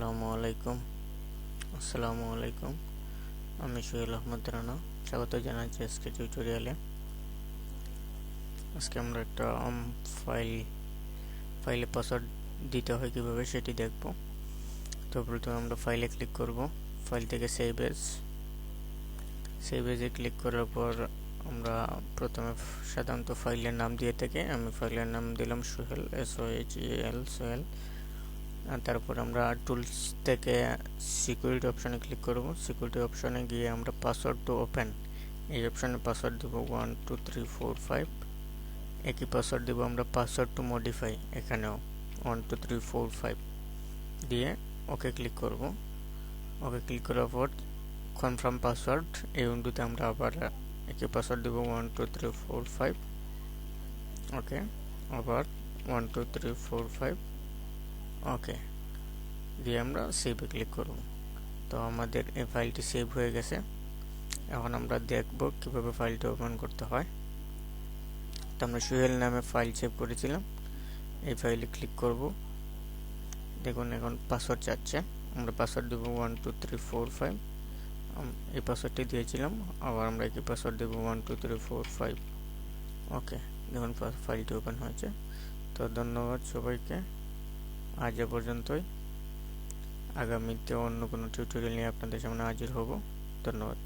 আসসালামু আলাইকুম। আসসালামু আলাইকুম। আমি সোহেল আহমদ রানা। স্বাগত জানাচ্ছি আজকে টিউটোরিয়ালে আজকে আমরা একটা ফাইল ফাইলে পাসওয়ার্ড দিতে হয় কীভাবে সেটি দেখব। তো প্রথমে আমরা ফাইলে ক্লিক করব। ফাইল থেকে সেভ এজ সেভ এজে ক্লিক করার পর আমরা প্রথমে সাধারণত ফাইলের নাম দিয়ে থেকে। আমি ফাইলের নাম দিলাম Sohel S O H L Sohel. তারপর আমরা টুলস থেকে সিকিউরিটি অপশানে ক্লিক করব। সিকিউরিটি অপশানে গিয়ে আমরা পাসওয়ার্ড টু ওপেন এই অপশানে পাসওয়ার্ড দেবো one two three four five একই পাসওয়ার্ড দেবো আমরা পাসওয়ার্ড টু মডিফাই এখানেও। One two three four five দিয়ে ওকে ক্লিক করব। ওকে ক্লিক করার পর কনফার্ম পাসওয়ার্ড এই উইন্ডোতে আমরা আবার একই পাসওয়ার্ড দেবো one two three four five okay আবার one two three four five okay দিয়ে আমরা সেভে ক্লিক করব। তো আমাদের এই ফাইলটি সেভ হয়ে গেছে। এখন আমরা দেখব কীভাবে ফাইলটি ওপেন করতে হয়। তো আমরা সুহেল নামে ফাইল সেভ করেছিলাম। এই ফাইলে ক্লিক করব। দেখুন এখন পাসওয়ার্ড চাচ্ছে। আমরা পাসওয়ার্ড দেবো one two three four five এই পাসওয়ার্ডটি দিয়েছিলাম। আবার আমরা একই পাসওয়ার্ড দেবো one two three four five okay দেখুন ফাইলটি ওপেন হয়েছে। তো ধন্যবাদ সবাইকে। আজ এ পর্যন্তই। আগামীতে অন্য কোনো টিউটোরিয়াল নিয়ে আপনাদের সামনে হাজির হব। ধন্যবাদ।